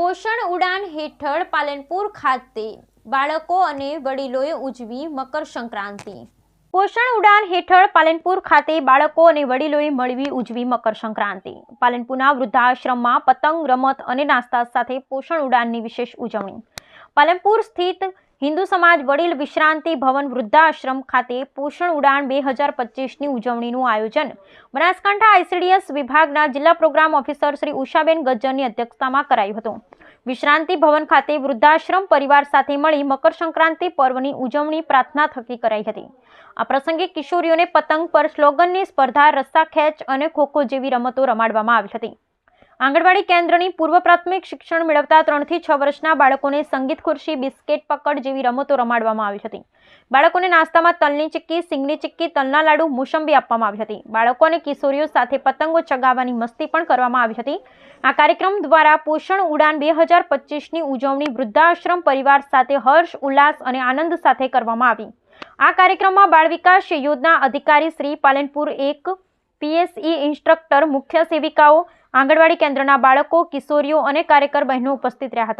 પોષણ ઉડાન હેઠળ પાલનપુર ખાતે બાળકો અને વડીલોએ ઉજવી મકર સંક્રાંતિ. પોષણ ઉડાન હેઠળ પાલનપુર ખાતે બાળકો અને વડીલોએ મળવી ઉજવી મકર સંક્રાંતિ. પાલનપુરના વૃદ્ધાશ્રમમાં પતંગ રમત અને નાસ્તા સાથે પોષણ ઉડાનની વિશેષ ઉજવણી. પાલનપુર સ્થિત હિન્દુ સમાજ વડીલ વિશ્રાંતિ ભવન વૃદ્ધાશ્રમ ખાતે પોષણ ઉડાન બે હજાર પચીસની ઉજવણીનું આયોજન. બનાસકાંઠા આઈસીડીએસ વિભાગના જિલ્લા પ્રોગ્રામ ઓફિસર શ્રી ઉષાબેન ગજ્જરની અધ્યક્ષતામાં કરાયું હતું. વિશ્રાંતિ ભવન ખાતે વૃદ્ધાશ્રમ પરિવાર સાથે મળી મકર સંક્રાંતિ પર્વની ઉજવણી પ્રાર્થના થકી કરાઈ હતી. આ પ્રસંગે કિશોરીઓને પતંગ પર સ્લોગનની સ્પર્ધા, રસ્સા ખેંચ અને ખોખો જેવી રમતો રમાડવામાં આવી હતી. આંગણવાડી કેન્દ્રની પૂર્વ પ્રાથમિક શિક્ષણ મેળવતા ત્રણથી છ વર્ષના બાળકોને સંગીત ખુરશી, બિસ્કેટ, પકડ જેવી રમતો રમાડવામાં આવી હતી. બાળકોને નાસ્તામાં તલની ચીક્કી, સિંગની ચીક્કી, તલના લાડુ, મોસંબી આપવામાં આવી હતી. બાળકો અને કિશોરીઓ સાથે પતંગો ચગાવવાની મસ્તી પણ કરવામાં આવી હતી. આ કાર્યક્રમ દ્વારા પોષણ ઉડાન બે હજાર પચીસની ઉજવણી વૃદ્ધાશ્રમ પરિવાર સાથે હર્ષ, ઉલ્લાસ અને આનંદ સાથે કરવામાં આવી. આ કાર્યક્રમમાં બાળ વિકાસ યોજના અધિકારી શ્રી પાલનપુર એક પીએસઈ ઇન્સ્ટ્રક્ટર મુખ્ય સેવિકાઓ આંગણવાડી કેન્દ્રના બાળકો કિશોરીઓ અને કાર્યકર બહેનો ઉપસ્થિત રહ્યા હતા.